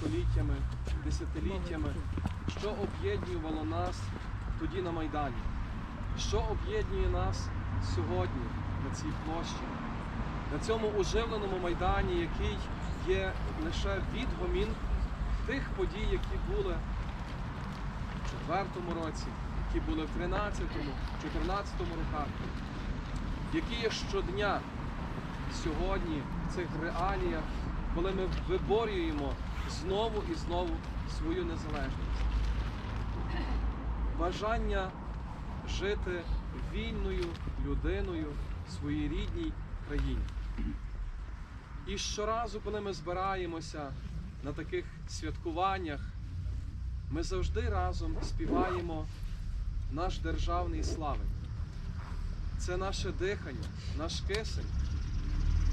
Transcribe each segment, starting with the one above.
століттями, десятиліттями, що об'єднувало нас тоді на Майдані, що об'єднує нас сьогодні на цій площі, на цьому уживленому майдані, який є лише відгомін тих подій, які були в 4-му році, які були в 13-му, 14-му роках, які є щодня сьогодні в цих реаліях, коли ми виборюємо знову і знову свою незалежність. Бажання жити вільною людиною в своїй рідній країні. І щоразу, коли ми збираємося на таких святкуваннях, ми завжди разом співаємо наш державний славик. Це наше дихання, наш кисень.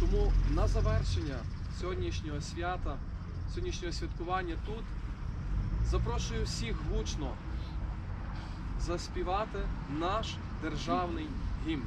Тому на завершення сьогоднішнього свята, сьогоднішнього святкування тут запрошую всіх гучно заспівати наш державний гімн.